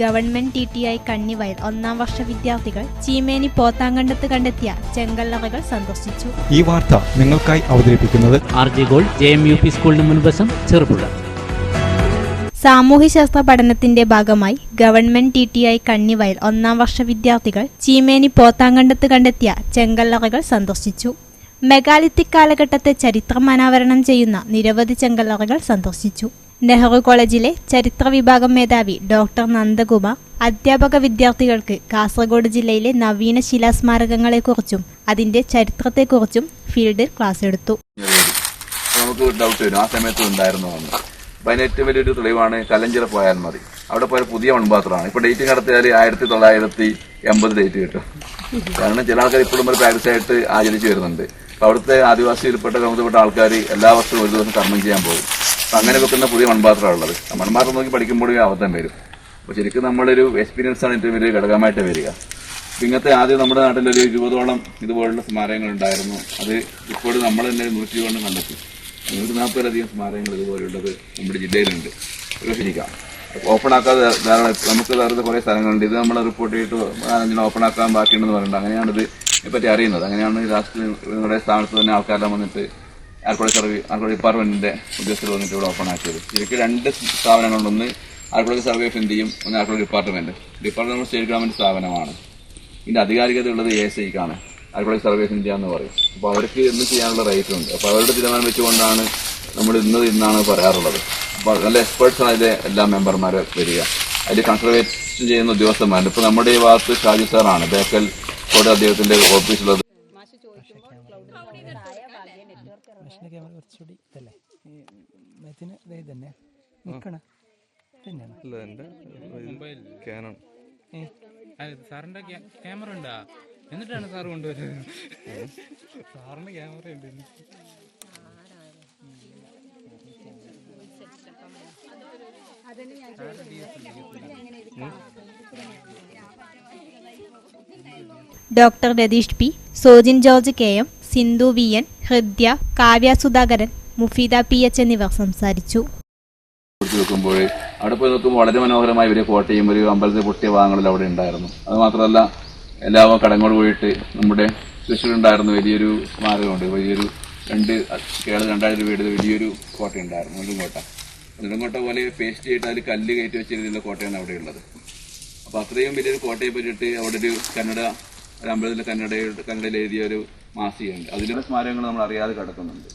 Government T T I Kannivayal ഒന്നാം വർഷ വിദ്യാർത്ഥികൾ ചീമേനി പോത്താങ്കണ്ടത്ത് കണ്ടെത്തിയ ചെങ്കല്ലറകൾ സന്ദർശിച്ചു. ഈ വാർത്ത നിങ്ങൾക്കായി അവതരിപ്പിക്കുന്നത് R J gold J M U P സ്കൂളിന് മുൻവശം ചെറുപുഴ. സാമൂഹ്യശാസ്ത്ര പഠനത്തിന്റെ ഭാഗമായി government T T I Kannivayal ഒന്നാം വർഷ വിദ്യാർത്ഥികൾ ചീമേനി പോത്താങ്കണ്ടത്ത് കണ്ടെത്തിയ ചെങ്കല്ലറകൾ സന്ദർശിച്ചു. മെഗാലിത്തിക് കാലഘട്ടത്തെ ചരിത്രം അനാവരണം ചെയ്യുന്ന നിരവധി ചെങ്കല്ലറകൾ സന്ദർശിച്ചു. നെഹ്റു കോളേജിലെ ചരിത്ര വിഭാഗം മേധാവി ഡോക്ടർ നന്ദകുമാർ അധ്യാപക വിദ്യാർത്ഥികൾക്ക് കാസർഗോഡ് ജില്ലയിലെ നവീന ശിലാസ്മാരകങ്ങളെക്കുറിച്ചും അതിന്റെ ചരിത്രത്തെക്കുറിച്ചും ഫീൽഡിൽ ക്ലാസ് എടുത്തു. നമുക്ക് ഡൗട്ട് വരും. ആ സമയത്ത് ഉണ്ടായിരുന്നു അതിന് ഏറ്റവും വലിയൊരു തെളിവാണ് കലഞ്ചിറ പോയാൽ മതി. അവിടെ പോയ പുതിയ മൺപാത്രമാണ്. ഇപ്പൊ ഡേറ്റ് നടത്തിയാൽ ആയിരത്തി തൊള്ളായിരത്തി എൺപത് ഡേറ്റ് കിട്ടും. കാരണം ചില ആൾക്കാർ ഇപ്പോഴും ഒരു പ്രാക്ടീസ് ആയിട്ട് ആചരിച്ചു വരുന്നുണ്ട്. അവിടുത്തെ ആദിവാസിയിൽപ്പെട്ട കൗതുപ്പെട്ട ആൾക്കാർ എല്ലാ വർഷവും ഒരു ദിവസം കർമ്മം ചെയ്യാൻ പോകും. അങ്ങനെ വെക്കുന്ന പുതിയ മൺപാത്രമാണുള്ളത്. മൺപാത്രം നോക്കി പഠിക്കുമ്പോഴേ അബദ്ധം വരും. അപ്പൊ ശരിക്കും നമ്മളൊരു എക്സ്പീരിയൻസ് ആണ് ഏറ്റവും വലിയ ഘടകമായിട്ട് വരിക. ഇങ്ങനത്തെ ആദ്യം നമ്മുടെ നാട്ടിൽ ഒരു ഇരുപതോളം ഇതുപോലുള്ള സ്മാരകങ്ങൾ ഉണ്ടായിരുന്നു. അത് ഇപ്പോഴും നമ്മൾ തന്നെ നൂറ്റി കൊണ്ട് കണ്ടെത്തി. നൂറ്റി നാൽപ്പതിലധികം സ്മാരകങ്ങൾ ഇതുപോലുള്ളത് നമ്മുടെ ജില്ലയിലുണ്ട്. ശരിക്കാം ഓപ്പൺ ആക്കാതെ ധാരാളം നമുക്ക് വേറെ കുറേ സ്ഥലങ്ങളുണ്ട്. ഇത് നമ്മൾ റിപ്പോർട്ട് ചെയ്തിട്ട് നാലഞ്ചിന് ഓപ്പൺ ആക്കാൻ ബാക്കിയുണ്ടെന്ന് പറയുന്നുണ്ട്. അങ്ങനെയാണ് ഇത് ഇതിനെപ്പറ്റി അറിയുന്നത്. അങ്ങനെയാണ് നിങ്ങളുടെ സ്ഥാനത്ത് തന്നെ ആൾക്കാരെല്ലാം വന്നിട്ട് ആർക്കോളജി സർവേ ആർക്കോളജി ഡിപ്പാർട്ട്മെന്റിന്റെ ഉദ്യോഗസ്ഥർ വന്നിട്ട് ഇവിടെ ഓപ്പൺ ആക്കിയത്. ശരിക്കും രണ്ട് സ്ഥാപനങ്ങളുണ്ട്. ഒന്ന് ആർക്കോളജി സർവേ ഓഫ് ഇന്ത്യയും ഒന്ന് archaeology department. Department state government സ്ഥാപനമാണ്. ഇതിന്റെ അധികാരികത ഉള്ളത് എ എസ് ഐക്കാണ് ആർക്കോളജി സർവേ ഓഫ് ഇന്ത്യ എന്ന് പറയും. അപ്പോൾ അവർക്ക് ഇന്ന് ചെയ്യാനുള്ള റൈറ്റ് ഉണ്ട്. അപ്പോൾ അവരുടെ തീരുമാനം വെച്ചുകൊണ്ടാണ് നമ്മൾ ഇന്നത് ഇന്നാണ് പറയാറുള്ളത്. അപ്പോൾ നല്ല എക്സ്പേർട്സാണ് അതിലെ എല്ലാ മെമ്പർമാരെ വരിക. അതിൽ കൺസർവേഷൻ ചെയ്യുന്ന ഉദ്യോഗസ്ഥന്മാരുണ്ട്. ഇപ്പോൾ നമ്മുടെ ഈ ഭാഗത്ത് ഷാജി സാറാണ്. ബേക്കൽ കോട് അദ്ദേഹത്തിന്റെ ഓഫീസിലുള്ളത് ഭക്ഷണ ക്യാമറ കുറച്ചുകൂടി ഇതല്ലേ? ഈ ഇതിന് ഇതേ തന്നെ നിൽക്കണ തന്നെയാണ് സാറിന്റെ ക്യാമറ ഉണ്ടാ? എന്നിട്ടാണ് സാർ കൊണ്ടുവരുന്നത്. സാറിന് ക്യാമറ ഉണ്ട്. Doctor Ratheesh P Sojin George K M Sindhu V N Hridya Kavya Sudhakaran Mufeeda P H എന്നിവർ സംസാരിച്ചു. നോക്കുമ്പോൾ അവിടെ പോയി നോക്കുമ്പോൾ വളരെ മനോഹരമായ ഒരു കോട്ടയും ഒരു അമ്പലത്തിൽ പൊട്ടിയ ഭാഗങ്ങളിൽ അവിടെ ഉണ്ടായിരുന്നു. അത് മാത്രമല്ല എല്ലാ കടങ്ങോട് പോയിട്ട് നമ്മുടെ തൃശ്ശൂരുണ്ടായിരുന്നു വലിയൊരു സ്മാരകമുണ്ട്. വലിയൊരു രണ്ട് കേള രണ്ടായിരം രൂപയുടെ വലിയൊരു കോട്ടയുണ്ടായിരുന്നു നെടുങ്കോട്ട നെടുങ്കോട്ട പോലെ പേസ്റ്റ് ചെയ്തിട്ട് അതിൽ കല്ല് കയറ്റി വെച്ചിരുന്ന കോട്ടയാണ് അവിടെയുള്ളത് അപ്പൊ അത്രയും വലിയൊരു കോട്ടയെ പറ്റിയിട്ട് അവിടെ ഒരു കന്നഡ ഒരു അമ്പലത്തിൽ കന്നഡ കന്നഡയിൽ എഴുതിയ ഒരു മാസികയുണ്ട്. അതിലുള്ള സ്മാരകങ്ങൾ നമ്മൾ അറിയാതെ കിടക്കുന്നുണ്ട്.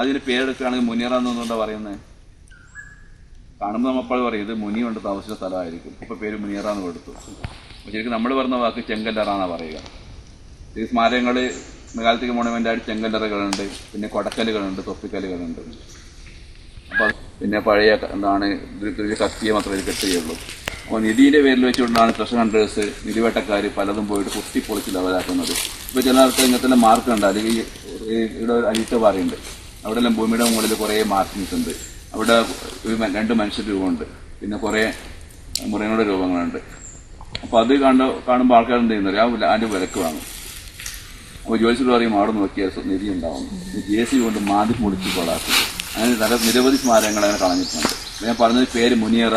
അതിന് പേരെടുക്കുകയാണെങ്കിൽ മുനിയറ എന്നുകൊണ്ടാണ് പറയുന്നത് കാണുമ്പോൾ നമ്മൾ പറയും ഇത് മുനി കൊണ്ട് താമസിച്ച സ്ഥലമായിരിക്കും. ഇപ്പൊ പേര് മുനിയറ എന്ന് കൊടുത്തു. ശരിക്കും നമ്മൾ പറഞ്ഞ വാക്ക് ചെങ്കല്ലറ എന്നാണ് പറയുക. ഈ സ്മാരകങ്ങൾ മെഗാലത്തിക് മോണമെന്റ് ആയിട്ട് ചെങ്കല്ലറകളുണ്ട് പിന്നെ കൊടക്കലുകളുണ്ട് തൊപ്പിക്കലുകളുണ്ട്. അപ്പൊ പിന്നെ പഴയ എന്താണ് കത്തിയെ മാത്രമേ ഇത് കെട്ടുകയുള്ളൂ. അപ്പോൾ നിധിയുടെ പേരിൽ വെച്ചുകൊണ്ടാണ് ട്രഷർ ഹണ്ടേഴ്സ് നിധിവേട്ടക്കാർ പലതും പോയിട്ട് കുത്തിപ്പൊളിച്ച് ലെവലാക്കുന്നത് ഇപ്പോൾ ചില ആൾക്കാർ ഇങ്ങനത്തെ മാർക്ക് ഉണ്ട് അല്ലെങ്കിൽ ഇവിടെ ഒരു അരിത്ത പാറയുണ്ട് അവിടെ എല്ലാം ഭൂമിയുടെ മുകളിൽ കുറേ മാർക്കിങ്സ് ഉണ്ട് അവിടെ രണ്ട് മനുഷ്യ രൂപമുണ്ട്. പിന്നെ കുറേ മൃഗങ്ങളുടെ രൂപങ്ങളുണ്ട്. അപ്പോൾ അത് കണ്ട കാണുമ്പോൾ ആൾക്കാർ എന്ത് ചെയ്യുന്നത് ആ ലാൻഡ് വിലക്ക് വാങ്ങും. അപ്പോൾ ജോലിസിൽ പറയും അവിടെ നോക്കിയാൽ നിധി ഉണ്ടാവും. ജെ സി കൊണ്ട് മാതി പൊളിച്ച് കൊളാക്കും അങ്ങനെ നല്ല നിരവധി സ്മാരകങ്ങൾ അങ്ങനെ കളഞ്ഞിട്ടുണ്ട്. ഞാൻ പറഞ്ഞത് പേര് മുനിയറ